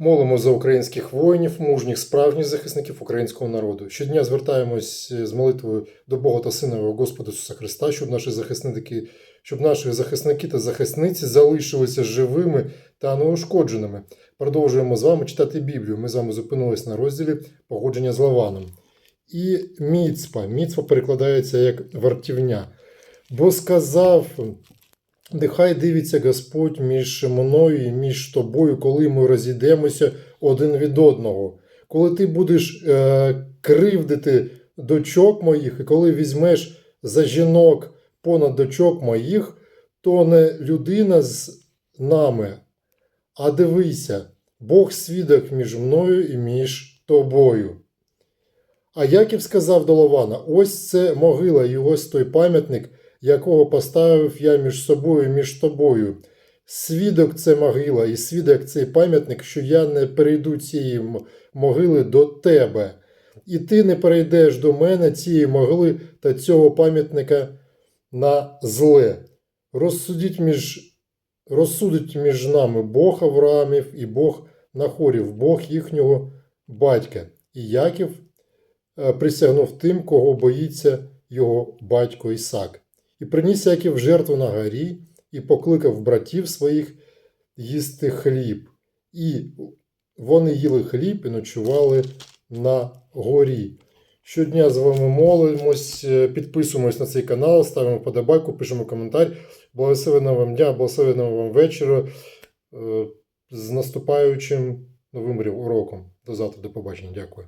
Молимо за українських воїнів, мужніх, справжніх захисників українського народу. Щодня звертаємось з молитвою до Бога та Сина Господа Ісуса Христа, щоб наші захисники, щоб наші захисники та захисниці залишилися живими та неушкодженими. Продовжуємо з вами читати Біблію. Ми з вами зупинились на розділі погодження з Лаваном. І міцпа. Міцпа перекладається як вартівня. Бо сказав. Нехай дивиться Господь між мною і між тобою, коли ми розійдемося один від одного. Коли ти будеш е, кривдити дочок моїх, і коли візьмеш за жінок понад дочок моїх, то не людина з нами, а дивися, Бог свідок між мною і між тобою. А Яків сказав до Лавана: ось це могила, і ось той пам'ятник, якого поставив я між собою і між тобою. Свідок це могила, і свідок цей пам'ятник, що я не перейду цієї могили до тебе, і ти не перейдеш до мене цієї могили та цього пам'ятника на зле. Розсудіть між, розсудить між нами Бог Авраамів і Бог Нахорів, Бог їхнього батька. І Яків е, присягнув тим, кого боїться його батько Ісак. І приніс Яків жертву на горі, і покликав братів своїх їсти хліб. І вони їли хліб і ночували на горі. Щодня з вами молимось, підписуємось на цей канал, ставимо подобайку, пишемо коментар. Благословеного вам дня, благословеного вам вечора. Е, З наступаючим новим роком. До завтра, до побачення. Дякую.